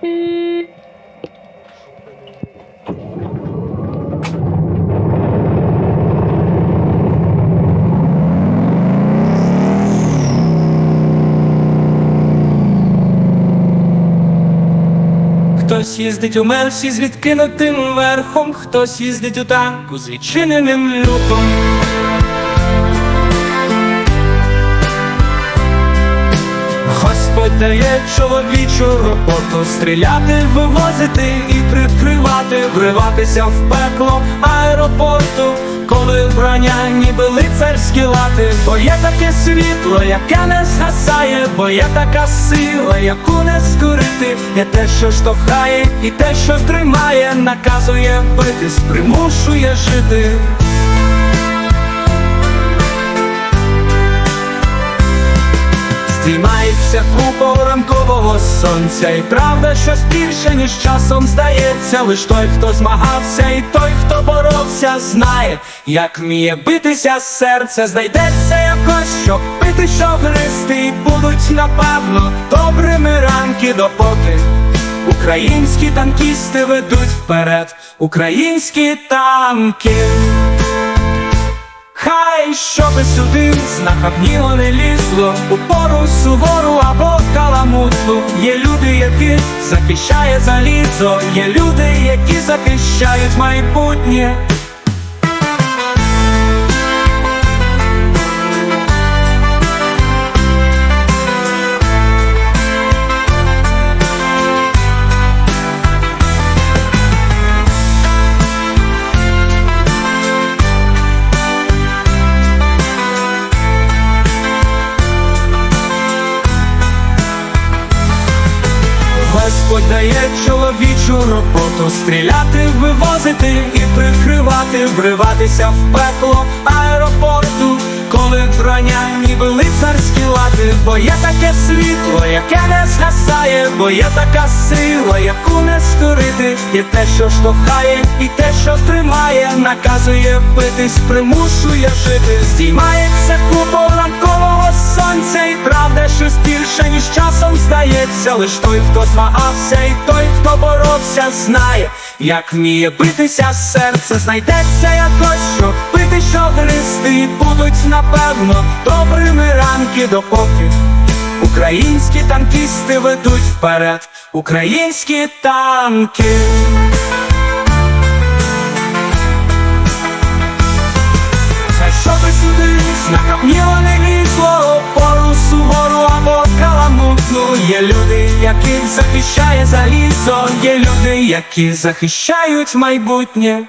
Хтось їздить у мерсі з відкинутим верхом, хтось їздить у танку з відчиненим люком. Дає чоловічу роботу Стріляти, вивозити і прикривати, вриватися в пекло аеропорту, коли вбрання ніби лицарські лати, бо є таке світло, яке не згасає, бо є така сила, яку не скорити, є те, що штовхає, і те, що тримає, наказує битись, примушує жити. Здіймається купол ранкового сонця, і правда, щось більше, ніж часом здається. Лиш той, хто змагався, і той, хто боровся, знає, як вміє битися серце, знайдеться якось, щоб пити, щоб гристи, і будуть напевно добрими ранки, допоки українські танкісти ведуть вперед, українські танки. Щоби сюди знахабніло не лізло. Пору сувору або каламутлу. Є люди, які захищає залізо. Є люди, які захищають майбутнє Господь дає чоловічу роботу. Стріляти, вивозити і прикривати, вриватися в пекло аеропорту, коли броня ніби лицарські лати, бо є таке світло, яке не згасає, бо є така сила, яку не скорити, є те, що штовхає, і те, що тримає, наказує битись, примушує жити, здіймається купол ранкового сонця, і правда, щось більше, ніж часом здається, лиш той, хто змагався, і той, хто боровся, знає, як вміє битися серце, знайдеться якось, що пити, що гристи, і будуть напевно добрими ранки, допоки українські танкісти ведуть вперед, українські танки. Та щоби сюди знахабніло яких захищає залізо. Є люди, які захищають майбутнє